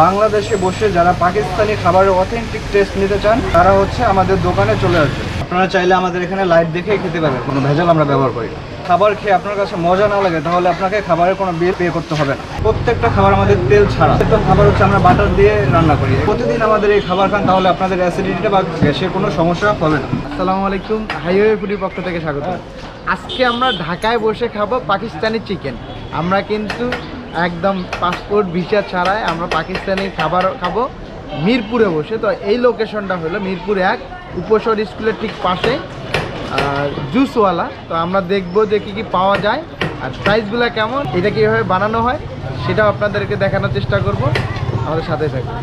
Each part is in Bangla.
বাংলাদেশে বসে যারা পাকিস্তানি খাবারের অথেন্টিক টেস্ট নিতে চান, তারা হচ্ছে আমাদের দোকানে চলে আসবে। আপনারা চাইলে আমাদের এখানে লাইভ দেখেই খেতে পারবেন, কোনো ভেজাল আমরা ব্যবহার করি খাবার খেয়ে আপনার কাছে মজা না লাগে, তাহলে আপনাকে খাবারের কোনো বিল পে করতে হবে না। প্রত্যেকটা খাবার আমাদের তেল ছাড়া। প্রত্যেকটা খাবার হচ্ছে আমরা বাটার দিয়ে রান্না করি। প্রতিদিন আমাদের এই খাবার খান, তাহলে আপনাদের অ্যাসিডিটিটা বা গ্যাসের কোনো সমস্যা হবে না। আসসালামু আলাইকুম, হাইওয়ে ফুডির পক্ষ থেকে স্বাগত। আজকে আমরা ঢাকায় বসে খাব পাকিস্তানি চিকেন আমরা কিন্তু একদম পাসপোর্ট ভিসা ছাড়াই আমরা পাকিস্তানি খাবার খাব। মিরপুরে বসে। তো এই লোকেশনটা হলো মিরপুর এক উপসর স্কুলের ঠিক পাশে। আর জুসওয়ালা। তো আমরা দেখব যে কী কী পাওয়া যায়। আর প্রাইসগুলো কেমন এটা কীভাবে বানানো হয় সেটাও আপনাদেরকে দেখানোর চেষ্টা করব। আমাদের সাথে থাকবে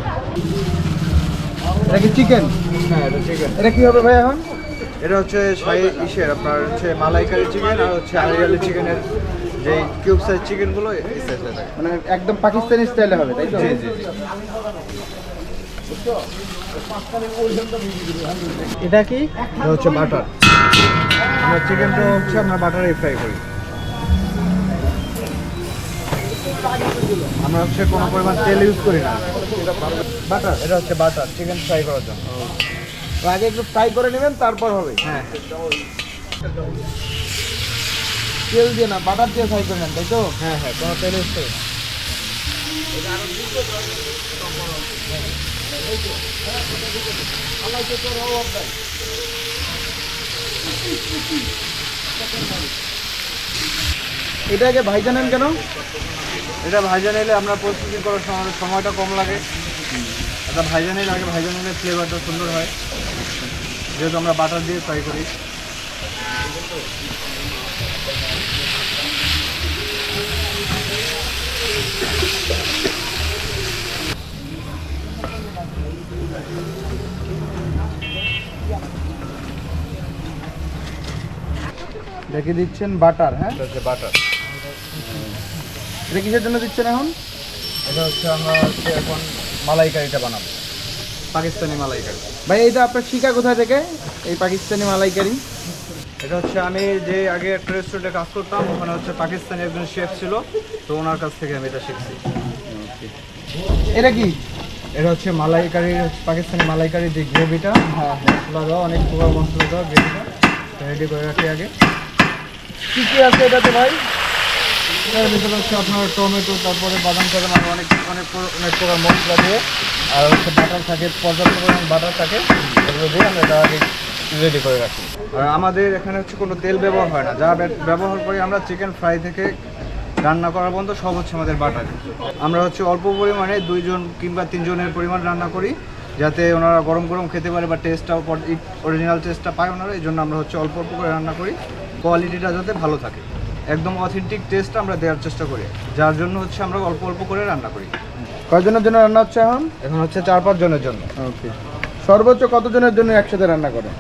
এটা কি চিকেন হ্যাঁ এটা চিকেন এটা কী হবে ভাই এখন? এটা হচ্ছে ইসের আপনার হচ্ছে মালাইকারি চিকেন আর হচ্ছে আরিয়ালি চিকেনের যে কিউব সাইজ এই সাইজে থাকে। মানে একদম পাকিস্তানি স্টাইলে হবে তাই তো? জি জি এটা কি? এটা হচ্ছে বাটার আমরা চিকেনটা হচ্ছে আমরা বাটারে ফ্রাই করি। আমরা হচ্ছে কোনো পরিমাণ তেল ইউজ করি না। বাটার এটা হচ্ছে বাটার চিকেন ফ্রাই করার জন্য। আগে একটু ফ্রাই করে নেবেন তারপর হবে। হ্যাঁ। তেল দিয়ে না বাটার দিয়ে ফ্রাই করে নেন তাই তো? হ্যাঁ হ্যাঁ কোনো তেল ইউজ করি। এটা আগে ভাই জানেন কেন? এটা ভাইজান এলে আমরা প্রস্তুতি করার সময় সময়টা কম লাগে। এটা ভাইজান এলে আগে ভাইজান এলে ফ্লেভারটা সুন্দর হয়। যেহেতু আমরা বাটার দিয়ে ফ্রাই করি। দেখে দিচ্ছেন বাটার হ্যাঁ? বাটার। এটা কিসের জন্য দিচ্ছেন এখন? এটা হচ্ছে আমরা হচ্ছে এখন মালাইকারিটা বানাবো। পাকিস্তানি মালাইকারি ভাই এটা আপনার শিকা কোথায় থেকে? এই পাকিস্তানি মালাইকারি। এটা হচ্ছে আমি যে আগে একটা রেস্টুরেন্টে কাজ করতাম ওখানে হচ্ছে পাকিস্তানি একজন শেফ ছিল তো ওনার কাছ থেকে আমি এটা শিখছি। এটা কি? এটা হচ্ছে মালাইকারির পাকিস্তানি মালাইকারির যে গ্রেভিটা। হ্যাঁ মশলা দেওয়া অনেক প্রকার মশলা দেওয়া গ্রেভিটা রেডি করে রাখি আগে। কি কি আছে এটাতে ভাই? ভিতরে হচ্ছে আপনার টমেটো তারপরে বাদাম টাদাম আর অনেক অনেক প্র- অনেক প্রকার মশলা দিয়ে। আর হচ্ছে বাটার থাকে পর্যাপ্ত পরিমাণ বাটার থাকে। এগুলো দিয়ে আমরা এটা আগে রেডি করে রাখি। আর আমাদের এখানে হচ্ছে কোনো তেল ব্যবহার হয় না। যা ব্যবহার করি আমরা চিকেন ফ্রাই থেকে রান্না করার পর্যন্ত সব হচ্ছে আমাদের বাটার আমরা হচ্ছে অল্প পরিমাণে দুইজন কিংবা তিনজনের পরিমাণ রান্না করি যাতে ওনারা গরম গরম খেতে পারে বা টেস্টটাও অরিজিনাল টেস্টটা পায় ওনারা এই জন্য আমরা হচ্ছে অল্প অল্প করে রান্না করি। কোয়ালিটিটা যাতে ভালো থাকে। একদম অথেন্টিক টেস্ট আমরা দেওয়ার চেষ্টা করি। যার জন্য হচ্ছে আমরা অল্প অল্প করে রান্না করি। কয়জনের জন্য রান্না হচ্ছে এখন? এখন হচ্ছে চার পাঁচ জনের জন্য। ওকে। সর্বোচ্চ কতজনের জন্য একসাথে রান্না করেন?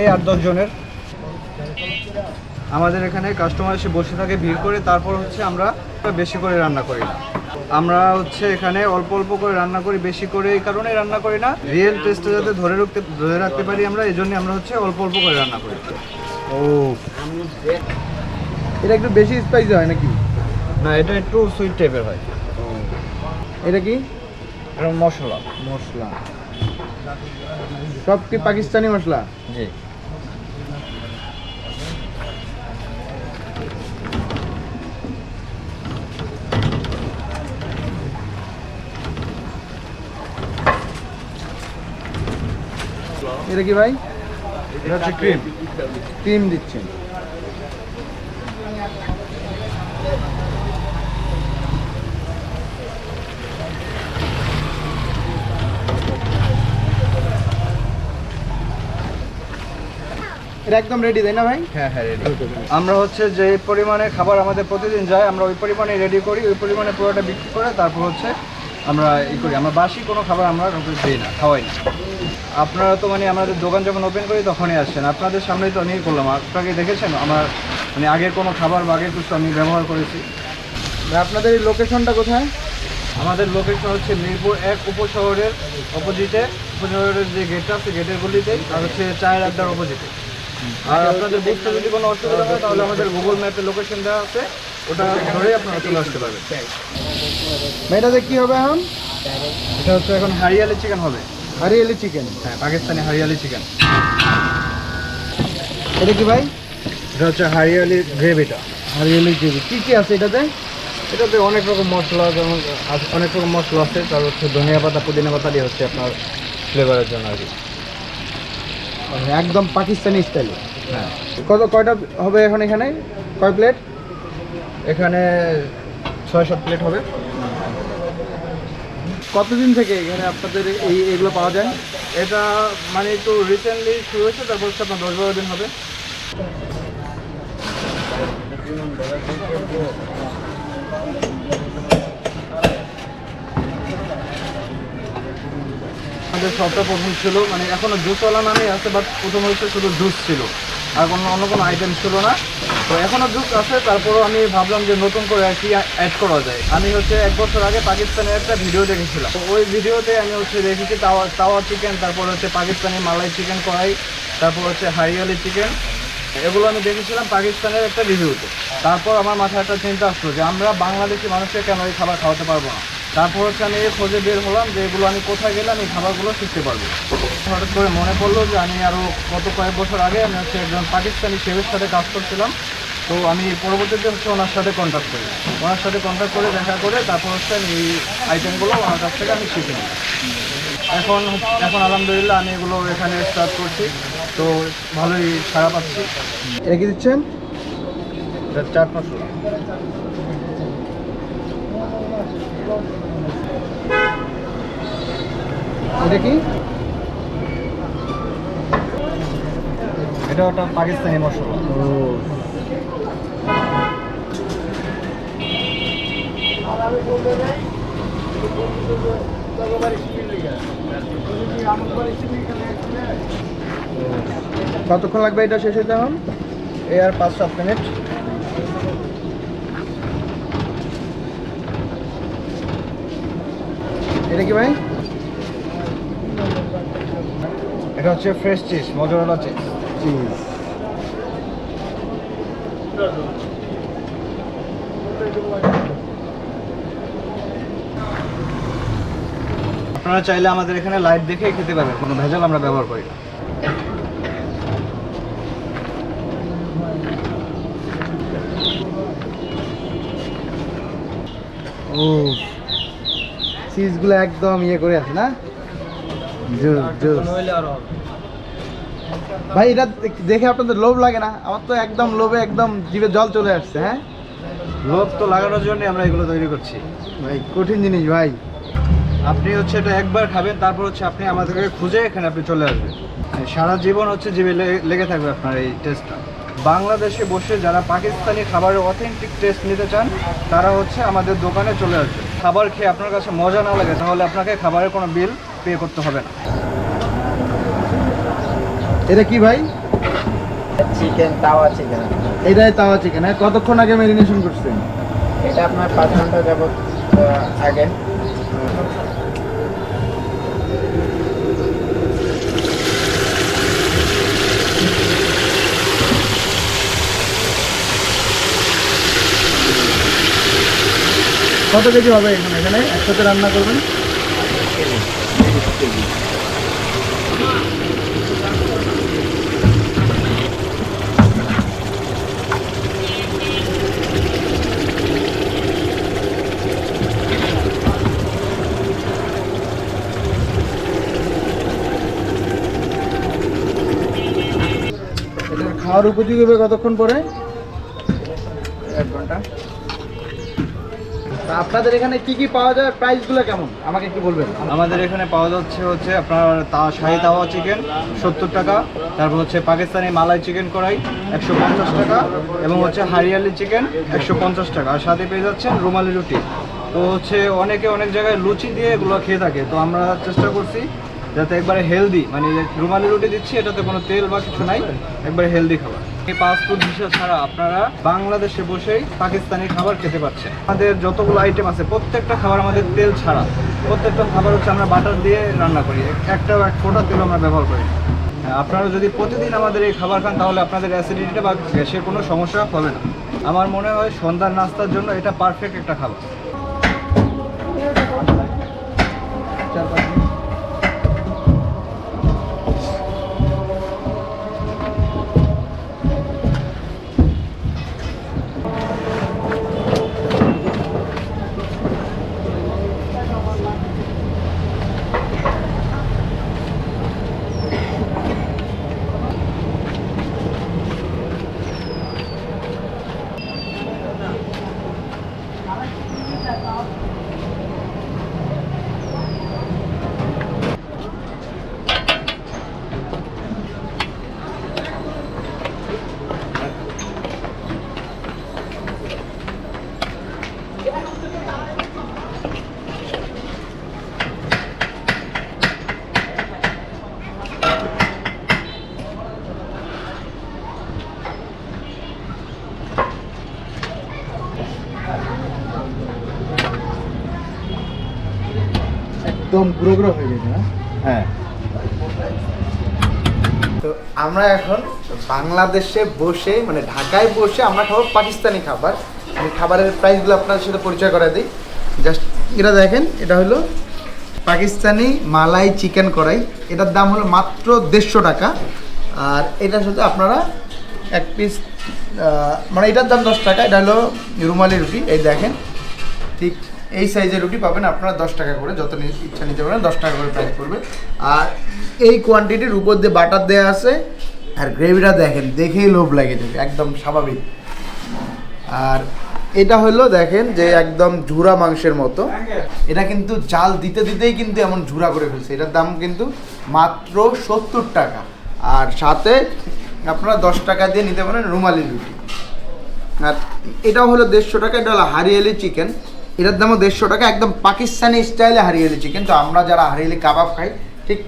এই আট দশ জনের। আমাদের এখানে কাস্টমার এসে বসে থাকে ভিড় করে তারপর হচ্ছে আমরা বেশি করে রান্না করি। না আমরা হচ্ছে এখানে অল্প অল্প করে রান্না করি বেশি করে এই কারণে রান্না করি না। রিয়েল টেস্টটা যাতে ধরে রাখতে ধরে রাখতে পারি আমরা এই জন্য আমরা হচ্ছে অল্প অল্প করে রান্না করি। ও। এটা একটু বেশি স্পাইসি হয় নাকি? না এটা একটু সুইট টাইপের হয়। এটা কি? মশলা। মশলা। সব কি পাকিস্তানি মশলা? জি। এটা কি ভাই? এটা হচ্ছে ক্রিম ক্রিম দিচ্ছেন। এটা একদম রেডি তাই না ভাই? হ্যাঁ হ্যাঁ রেডি আমরা হচ্ছে যে পরিমাণে খাবার আমাদের প্রতিদিন যায় আমরা ওই পরিমাণে রেডি করি ওই পরিমাণে পুরোটা বিক্রি করে তারপর হচ্ছে আমরা ই করি আমরা বাসি কোনো খাবার আমরা কাউকে দিই না খাওয়াই না। আপনারা তো মানে আমাদের দোকান যখন ওপেন করি তখনই আসছেন। আপনাদের সামনেই তো নিয়ে করলাম। আপনাকে দেখেছেন? আমার মানে আগের কোনো খাবার বা আগের কিছু আমি ব্যবহার করেছি। আপনাদের এই লোকেশনটা কোথায়? আমাদের লোকেশন হচ্ছে মিরপুর এক উপশহরের অপোজিটে উপশহরের যে গেটটা আছে গেটের গলিতে আর হচ্ছে চায়ের আড্ডার অপোজিটে আর আপনাদের বুঝতে যদি কোনো অসুবিধা হয় তাহলে আমাদের গুগল ম্যাপে লোকেশন দেওয়া আছে। ওটা ধরেই আপনারা চলে আসতে পারবেন। এটাতে কি হবে এখন? এটা হচ্ছে এখন হারিয়ালি চিকেন হবে। হারিয়ালি চিকেন। হ্যাঁ পাকিস্তানি হারিয়ালি চিকেন। এটা কি ভাই? এটা হচ্ছে হারিয়ালি গ্রেভিটা হারিয়ালি গ্রেভি। কি কি আছে এটাতে? এটাতে অনেক রকম মশলা যেমন অনেক রকম মশলা আছে তার হচ্ছে ধনিয়া পাতা পুদিনা পাতা দিয়ে হচ্ছে আপনার ফ্লেভারের জন্য আর কি। একদম পাকিস্তানি স্টাইলে হ্যাঁ। কত কয়টা হবে এখন এখানে? কয় প্লেট এখানে ছয় সাত প্লেট হবে। কতদিন থেকে এখানে আপনাদের এই এগুলো পাওয়া যায়? এটা মানে একটু রিসেন্টলি শুরু হয়েছে তারপর হচ্ছে আপনার দশ বারো দিন হবে। আমাদের শপটা প্রথম ছিল মানে এখনও জুসওয়ালা নামে আছে বাট প্রথম হচ্ছে শুধু জুস ছিল। আর কোনো অন্য কোনো আইটেম ছিল না। তো এখনও জুস আছে, তারপরও আমি ভাবলাম যে নতুন করে আর কি অ্যাড করা যায়। আমি হচ্ছে এক বছর আগে পাকিস্তানের একটা ভিডিও দেখেছিলাম। তো ওই ভিডিওতে আমি হচ্ছে দেখেছি তাওয়া তাওয়া চিকেন তারপর হচ্ছে পাকিস্তানি মালাই চিকেন কড়াই, তারপর হচ্ছে হারিয়ালি চিকেন এগুলো আমি দেখেছিলাম পাকিস্তানের একটা রিভিউতে তারপর আমার মাথায় একটা চিন্তা আসলো যে আমরা বাংলাদেশি মানুষকে কেন এই খাবার খাওয়াতে পারব না? তারপর হচ্ছে আমি এই খোঁজে বের হলাম যে এগুলো আমি কোথায় গেলে আমি খাবারগুলো শিখতে পারব। হঠাৎ করে মনে পড়ল যে আমি আরও গত কয়েক বছর আগে আমি হচ্ছে একজন পাকিস্তানি শেফের সাথে কাজ করছিলাম। তো আমি পরবর্তীতে হচ্ছে ওনার সাথে কন্ট্যাক্ট করি। ওনার সাথে কন্ট্যাক্ট করে দেখা করে তারপর হচ্ছে আমি এই আইটেমগুলো ওনার কাছ থেকে আমি শিখে নিই। এখন এখন আলহামদুলিল্লাহ আমি এগুলো এখানে স্টার্ট করছি। তো ভালোই সারা পাচ্ছি। এটা কি দিচ্ছেন? চাট মশলা এটা কি? এটা ওটা পাকিস্তানি মশলা। ও। কতক্ষণ লাগবে এটা শেষ হইতে এখন? এ আর পাঁচ সাত মিনিট। এটা কি ভাই? এটা হচ্ছে fresh cheese mozzarella cheese cheese আপনারা চাইলে আমাদের এখানে লাইট দেখেই খেতে পারবেন কোনো ভেজাল আমরা ব্যবহার করি না। ও চিজগুলো একদম ইয়ে করে আছে না? ভাই এটা দেখ- আপনাদের লোভ লাগে না? আমার তো একদম লোভে একদম জিভে জল চলে আসছে হ্যাঁ? লোভ তো লাগানোর জন্য আমরা এগুলো তৈরি করছি। ভাই কঠিন জিনিস ভাই। আপনি হচ্ছে এটা একবার খাবেন তারপর হচ্ছে আপনি আমাদেরকে খুঁজে এখানে আপনি চলে আসবেন। সারা জীবন হচ্ছে জিভে লেগে থাকবে আপনার এই টেস্টটা বাংলাদেশে বসে যারা পাকিস্তানি খাবারের অথেন্টিক টেস্ট নিতে চান তারা হচ্ছে আমাদের দোকানে চলে আসবে। খাবার খেয়ে আপনার কাছে মজা না লাগে তাহলে আপনাকে খাবারের কোনো বিল পে করতে হবে না। এটা কি ভাই? চিকেন তাওয়া চিকেন এটাই তাওয়া চিকেন হ্যাঁ? কতক্ষণ আগে ম্যারিনেশন করছেন? এটা আপনার পাঁচ ঘণ্টা যাবত আগে। কত কেজি হবে এখানে? এখানে একসাথে রান্না করবেন? খাওয়ার উপযোগী হবে কতক্ষণ পরে এক ঘণ্টা তা আপনাদের এখানে কি কি পাওয়া যায়? প্রাইসগুলো কেমন? আমাকে একটু বলবেন। আমাদের এখানে পাওয়া যাচ্ছে হচ্ছে আপনার তা শাহি তাওয়া চিকেন, সত্তর টাকা। তারপর হচ্ছে পাকিস্তানি মালাই চিকেন কড়াই, একশো পঞ্চাশ টাকা। এবং হচ্ছে হারিয়ালি চিকেন, একশো পঞ্চাশ টাকা। আর সাথে পেয়ে যাচ্ছেন রুমালি রুটি। তো হচ্ছে অনেকে অনেক জায়গায় লুচি দিয়ে এগুলো খেয়ে থাকে। তো আমরা চেষ্টা করছি যাতে একবারে হেলদি মানে রুমালি রুটি দিচ্ছি, এটাতে কোনো তেল বা কিছু নাই, একবারে হেলদি খাবার। এই ফাস্টফুড হিসেবে ছাড়া আপনারা বাংলাদেশে বসেই পাকিস্তানি খাবার খেতে পাচ্ছেন। আমাদের যতগুলো আইটেম আছে, প্রত্যেকটা খাবার আমাদের তেল ছাড়া। প্রত্যেকটা খাবার হচ্ছে আমরা বাটার দিয়ে রান্না করি। একটা এক ফোঁটা তেল আমরা ব্যবহার করি আপনারা যদি প্রতিদিন আমাদের এই খাবার খান, তাহলে আপনাদের অ্যাসিডিটিটা বা গ্যাসের কোনো সমস্যা হবে না। আমার মনে হয় সন্ধ্যার নাস্তার জন্য এটা পারফেক্ট একটা খাবার। একদম গুঁড়ো গুঁড়ো হয়ে গেছে না হ্যাঁ। তো আমরা এখন বাংলাদেশে বসে মানে ঢাকায় বসে আমরা খাব পাকিস্তানি খাবার। আমি খাবারের প্রাইসগুলো আপনাদের সাথে পরিচয় করে দিই। জাস্ট এটা দেখেন, এটা হলো পাকিস্তানি মালাই চিকেন কড়াই। এটার দাম হলো মাত্র দেড়শো টাকা। আর এটার সাথে আপনারা এক পিস মানে এটার দাম দশ টাকা, এটা হলো রুমালি রুটি। এই দেখেন, ঠিক এই সাইজের রুটি পাবেন আপনারা দশ টাকা করে, যত ইচ্ছা নিতে পারেন দশ টাকা করে প্রাইস পড়বে। আর এই কোয়ান্টিটির উপর দিয়ে বাটার দেওয়া আছে আর গ্রেভিটা দেখেন, দেখেই লোভ লাগে যাবে, একদম স্বাভাবিক। আর এটা হলো দেখেন যে একদম ঝুরা মাংসের মতো। এটা কিন্তু জাল দিতে দিতেই কিন্তু এমন ঝুরা করে ফেলছে। এটার দাম কিন্তু মাত্র সত্তর টাকা। আর সাথে আপনারা দশ টাকা দিয়ে নিতে পারেন রুমালি রুটি। আর এটাও হলো দেড়শো টাকা, এটা হলো হারিয়ালি চিকেন এটার দামও দেড়শো টাকা। একদম পাকিস্তানি স্টাইলে হারিয়ালি চিকেন তো আমরা যারা হারিয়ালি কাবাব খাই, ঠিক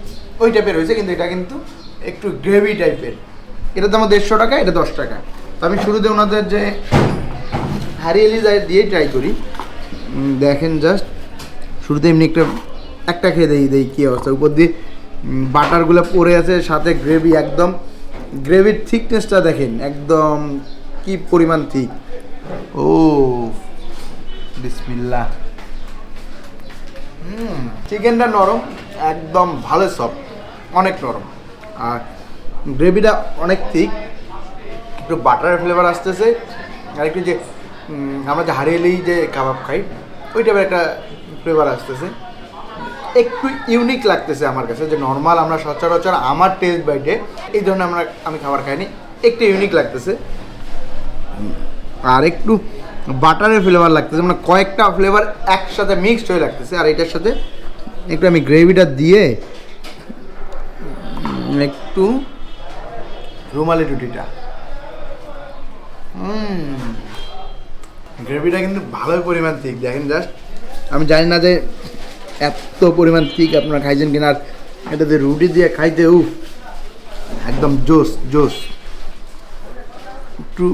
ওই টাইপের হয়েছে, কিন্তু এটা কিন্তু একটু গ্রেভি টাইপের এটার দামও দেড়শো টাকা, এটা দশ টাকা। তো আমি শুরুতে ওনাদের যে হারিয়েলি হারিয়ালি দিয়ে ট্রাই করি দেখেন জাস্ট শুরুতে এমনি একটা একটা খেয়ে দেই দেই কী অবস্থা। উপর দিয়ে বাটারগুলো পরে আছে, সাথে গ্রেভি একদম গ্রেভির থিকনেসটা দেখেন, একদম কি পরিমাণ থিক ও বিসমিল্লাহ। হুম, চিকেনটা নরম, একদম ভালো সফট অনেক নরম। আর গ্রেভিটা অনেক থিক একটু বাটারের ফ্লেভার আসতেছে। আর একটু যে আমরা যে হারিয়েলি যে কাবাব খাই, ওই টাইপের একটা ফ্লেভার আসতেছে। একটু ইউনিক লাগতেছে আমার কাছে, যে নর্মাল আমরা সচরাচর আমার টেস্ট বাইটে এই ধরনের আমরা, আমি খাবার খাইনি, একটু ইউনিক লাগতেছে। আর একটু বাটারের ফ্লেভার লাগতেছে মানে কয়েকটা ফ্লেভার একসাথে মিক্সড হয়ে লাগতেছে, আর এটার সাথে একটু আমি গ্রেভিটা দিয়ে একটু রুমালি রুটিটা। গ্রেভিটা কিন্তু ভালোই পরিমাণ ঠিক দেখেন জাস্ট আমি জানি না যে এত পরিমাণ ঠিক আপনারা খাইছেন কিনা, আর এটা এটাতে রুটি দিয়ে খাইতে, উফ, একদম জোস জোস। একটু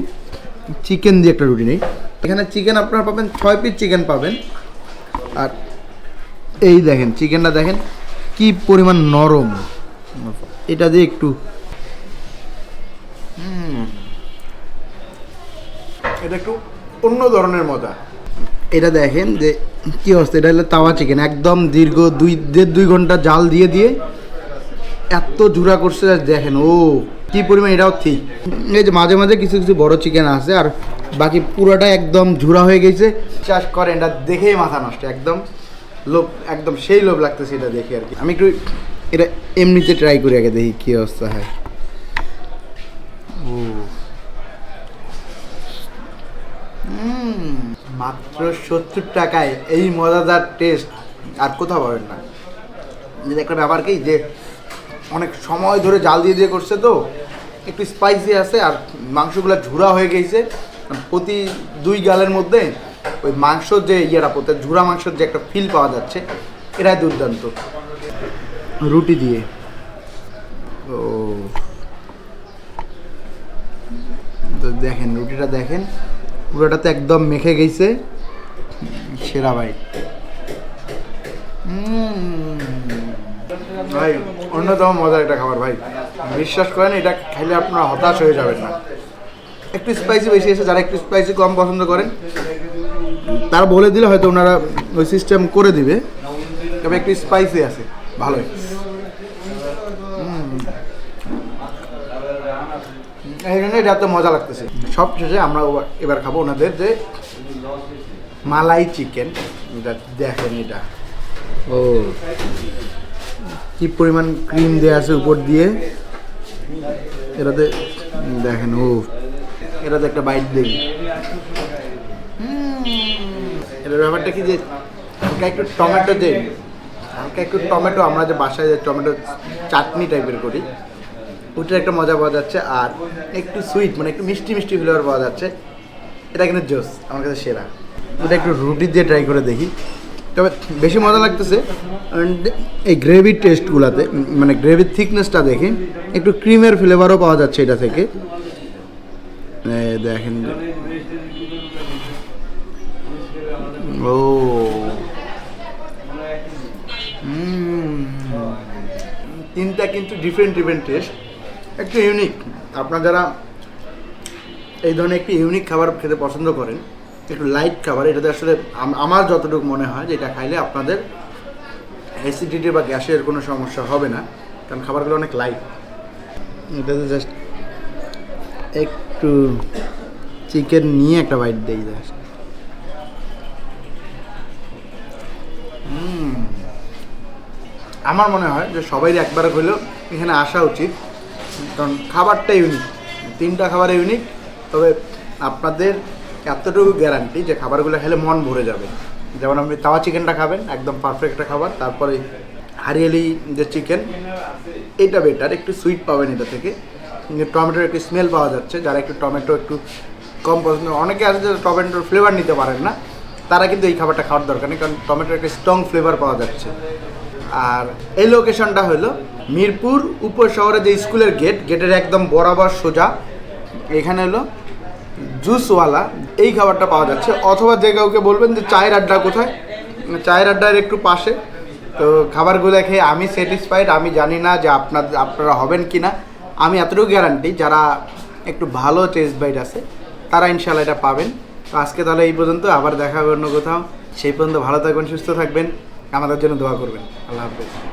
চিকেন দিয়ে একটা রুটি নেই। এখানে চিকেন আপনারা পাবেন ছয় পিস চিকেন পাবেন। আর এই দেখেন চিকেনটা দেখেন কি পরিমাণ নরম। এটা দিয়ে একটু। এটা একটু অন্য ধরনের মজা। এটা দেখেন যে কি অবস্থা এটা হলো তাওয়া চিকেন একদম দীর্ঘ দুই দেড় দুই ঘণ্টা জাল দিয়ে দিয়ে এত জুড়া করছে দেখেন ও কি পরিমাণ এটাও ঠিক। এই যে মাঝে মাঝে কিছু কিছু বড় চিকেন আছে আর বাকি পুরোটা একদম ঝুরা হয়ে গেছে। চাষ করেন এটা দেখেই মাথা নষ্ট একদম লোভ একদম সেই লোভ লাগতেছে এটা দেখে আর কি। আমি একটু এটা এমনিতে ট্রাই করি আগে দেখি কী অবস্থা হয়। ও মাত্র সত্তর টাকায় এই মজাদার টেস্ট আর কোথাও পাবেন না। যে একটা ব্যাপার কি যে অনেক সময় ধরে জাল দিয়ে দিয়ে করছে তো একটু স্পাইসি আছে আর মাংসগুলো ঝুরা হয়ে গেছে। প্রতি দুই গালের মধ্যে ওই মাংসর যে ইয়েটা প্রতি ঝুরা মাংসর যে একটা ফিল পাওয়া যাচ্ছে, এরাই দুর্দান্ত। রুটি দিয়ে। ও। তো দেখেন, রুটিটা দেখেন, পুরোটা তো একদম মেখে গেছে। সেরা ভাই। ভাই, অন্যতম মজার একটা খাবার, ভাই। বিশ্বাস করেন, এটা খাইলে আপনারা হতাশ হয়ে যাবেন না। একটু স্পাইসি বেশি এসে যারা একটু স্পাইসি কম পছন্দ করেন, তারা বলে দিলে হয়তো ওনারা ওই সিস্টেম করে দিবে। তবে একটু স্পাইসি আছে, ভালোই। এই জন্য এটা তো মজা লাগতেছে। সব শেষে আমরা এবার- খাব ওনাদের যে মালাই চিকেন এটা দেখেন এটা। ও, কি পরিমাণ ক্রিম দেওয়া আছে উপর দিয়ে। এটাতে দেখেন ও এটাতে একটা বাইট দেই এটার ব্যাপারটা কি যে হালকা একটু টমেটো যে হালকা একটু টমেটো আমরা যে বাসায় যে টমেটো চাটনি টাইপের করি ওটার একটা মজা পাওয়া যাচ্ছে। আর একটু সুইট মানে একটু মিষ্টি মিষ্টি ফ্লেভার পাওয়া যাচ্ছে। এটা কিন্তু জোস আমার কাছে সেরা। ওটা একটু রুটি দিয়ে ট্রাই করে দেখি। তবে বেশি মজা লাগতেছে। এই গ্রেভির টেস্টগুলোতে মানে গ্রেভির থিকনেসটা দেখে একটু ক্রিমের ফ্লেভারও পাওয়া যাচ্ছে এটা থেকে। দেখেন। ও। তিনটা কিন্তু ডিফারেন্ট ডিফারেন্ট টেস্ট একটু ইউনিক আপনারা যারা এই ধরনের একটু ইউনিক খাবার খেতে পছন্দ করেন, একটু লাইট খাবার, এটাতে আসলে আমার যতটুকু মনে হয় যে এটা খাইলে আপনাদের অ্যাসিডিটি বা গ্যাসের কোনো সমস্যা হবে না, কারণ খাবারগুলো অনেক লাইট এটাতে জাস্ট একটু চিকেন নিয়ে একটা বাইট দেই জাস্ট আমার মনে হয় যে সবাই একবার হলেও এখানে আসা উচিত। কারণ খাবারটা ইউনিক তিনটা খাবার ইউনিক তবে আপনাদের এতটুকু গ্যারান্টি যে খাবারগুলো খেলে মন ভরে যাবে। যেমন আপনি তাওয়া চিকেনটা খাবেন, একদম পারফেক্ট একটা খাবার। তারপরে হারিয়ালি যে চিকেন এটা বেটার একটু সুইট পাবেন এটা থেকে। টমেটোর একটু স্মেল পাওয়া যাচ্ছে, যারা একটু টমেটো একটু কম পছন্দ, অনেকে আছে যে টমেটোর ফ্লেভার নিতে পারেন না, তারা কিন্তু এই খাবারটা খাওয়ার দরকার নেই, কারণ টমেটোর একটা স্ট্রং ফ্লেভার পাওয়া যাচ্ছে। আর এই লোকেশনটা হলো মিরপুর উপশহরে যে স্কুলের গেট গেটের একদম বরাবর সোজা, এখানে হলো জুসওয়ালা, এই খাবারটা পাওয়া যাচ্ছে। অথবা যে কাউকে বলবেন যে চায়ের আড্ডা কোথায়? চায়ের আড্ডার একটু পাশে। তো খাবারগুলো খেয়ে আমি স্যাটিসফাইড আমি জানি না যে আপনার, আপনারা হবেন কি না আমি এতটুকু গ্যারান্টি যারা একটু ভালো টেস্ট বাইট আছে, তারা ইনশাল্লাহ এটা পাবেন। তো আজকে তাহলে এই পর্যন্ত, আবার দেখা হবে অন্য কোথাও। সেই পর্যন্ত ভালো থাকবেন, সুস্থ থাকবেন। আমাদের জন্য দোয়া করবেন। আল্লাহ হাফেজ।